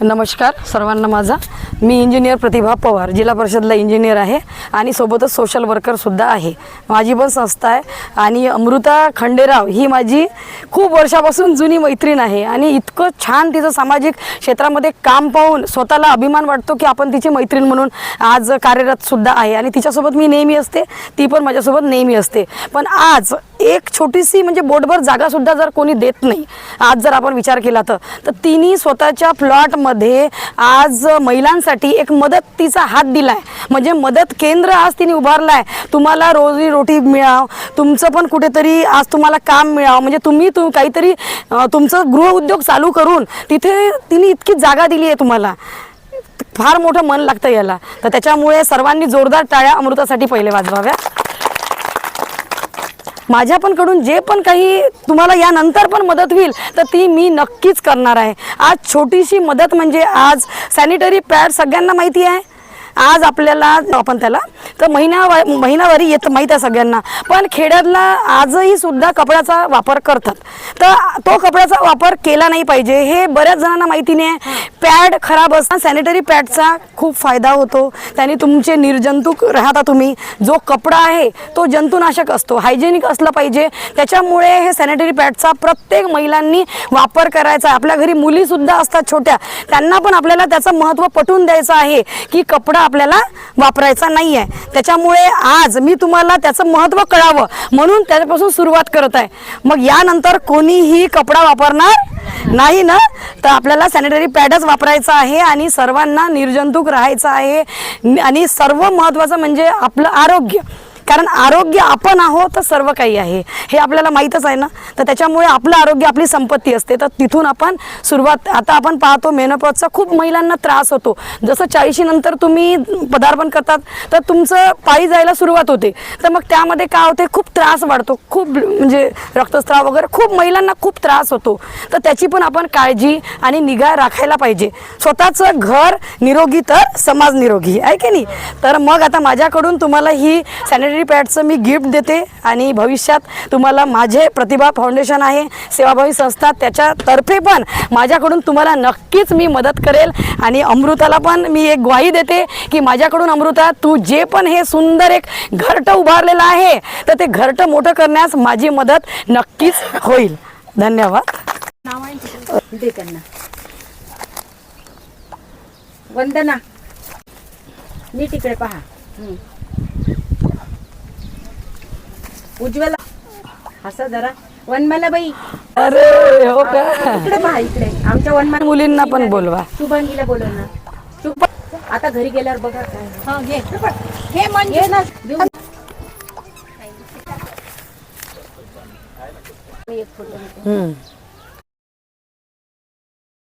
नमस्कार सर्वांना माझा. मी इंजिनियर प्रतिभा पवार जिल्हा परिषदला इंजिनियर आहे आणि सोबतच सोशल वर्करसुद्धा आहे. माझी पण संस्था आहे आणि अमृता खंडेराव ही माझी खूप वर्षापासून जुनी मैत्रीण आहे आणि इतकं छान तिचं सामाजिक क्षेत्रामध्ये काम पाहून स्वतःला अभिमान वाटतो की आपण तिची मैत्रीण म्हणून आज कार्यरतसुद्धा आहे. आणि तिच्यासोबत मी नेहमी असते ती पण माझ्यासोबत नेहमी असते. पण आज एक छोटीशी म्हणजे बोटभर जागासुद्धा जर कोणी देत नाही आज जर आपण विचार केला तर. तर तिने स्वतःच्या प्लॉटमध्ये आज महिलांसाठी एक मदतीचा हात दिलाय. म्हणजे मदत केंद्र आज तिने उभारलं आहे तुम्हाला रोजी रोटी मिळाव तुमचं पण कुठेतरी आज तुम्हाला काम मिळावं. म्हणजे तुम्ही तु काहीतरी तुमचं गृहउद्योग चालू करून तिथे तिने इतकी जागा दिली आहे तुम्हाला. फार मोठं मन लागतं याला. तर त्याच्यामुळे सर्वांनी जोरदार टाळ्या अमृतासाठी पहिले वाजवाव्या. माझ्या पण कडून जे पण काही तुम्हाला यानंतर पण मदत होईल तर ती मी नक्कीच करणार आहे. आज छोटीशी मदत म्हणजे आज सॅनिटरी पॅड सगळ्यांना माहिती आहे. आज आपल्याला आपण त्याला तर महिना महिनावारी येतं माहीत आहे सगळ्यांना. पण खेड्यातला आजही सुद्धा कपड्याचा वापर करतात. तर तो कपड्याचा वापर केला नाही पाहिजे. हे बऱ्याच जणांना माहिती नाही आहे पॅड खराब असताना सॅनिटरी पॅडचा खूप फायदा होतो. त्याने तुमचे निर्जंतुक राहता तुम्ही. जो कपडा आहे तो जंतुनाशक असतो. हायजेनिक असलं पाहिजे. त्याच्यामुळे हे सॅनिटरी पॅडचा प्रत्येक महिलांनी वापर करायचा आपल्या घरी मुलीसुद्धा असतात छोट्या. त्यांना पण आपल्याला त्याचं महत्त्व पटवून द्यायचं आहे की कपडा आपल्याला वापरायचा नाही आहे त्याच्यामुळे आज मी तुम्हाला त्याचं महत्त्व कळावं म्हणून त्याच्यापासून सुरुवात करत आहे. मग यानंतर कोणीही कपडा वापरणार नाही ना? तर आपल्याला सॅनिटरी पॅडच वापरायचा आहे आणि सर्वांना निर्जंतुक राहायचं आहे. आणि सर्व महत्त्वाचं म्हणजे आपलं आरोग्य. कारण आरोग्य आपण आहोत तर सर्व काही आहे. हे आपल्याला माहीतच आहे ना? तर त्याच्यामुळे आपलं आरोग्य आपली संपत्ती असते. तर तिथून आपण सुरुवात आता आपण पाहतो मेनोपॉजचा खूप महिलांना त्रास होतो. जसं चाळीशी नंतर तुम्ही पदार्पण करतात तर तुमचं पाळी जायला सुरुवात होते. तर मग त्यामध्ये काय होते? खूप त्रास वाढतो. खूप म्हणजे रक्तस्राव वगैरे खूप महिलांना खूप त्रास होतो. तर त्याची पण आपण काळजी आणि निगा राखायला पाहिजे. स्वतःचं घर निरोगी तर समाज निरोगी. आहे की नाही? तर मग आता माझ्याकडून तुम्हाला ही सॅनिटरी पॅडचं मी गिफ्ट देते आणि भविष्यात तुम्हाला माझे प्रतिभा फाउंडेशन आहे सेवाभावी संस्था त्याच्यातर्फे पण माझ्याकडून तुम्हाला नक्कीच मी मदत करेल. आणि अमृताला पण मी एक ग्वाही देते की माझ्याकडून अमृता तू जे पण हे सुंदर एक घरटं उभारलेलं आहे तर ते घरटं मोठं करण्यास माझी मदत नक्कीच होईल. धन्यवाद. दे त्यांना. वंदना. नीट इकडे पहा. उज्ज्वला. हसा जरा. वनमाला बाई. अरे हो का? इकडे पहा इकडे. आमच्या वनमाला मुलींना पण बोलवा. शुभांगीला बोलव ना शुभ आता घरी गेल्यावर बघा काय. हा घे. हे मन घे ना. एक फोटो हम्म.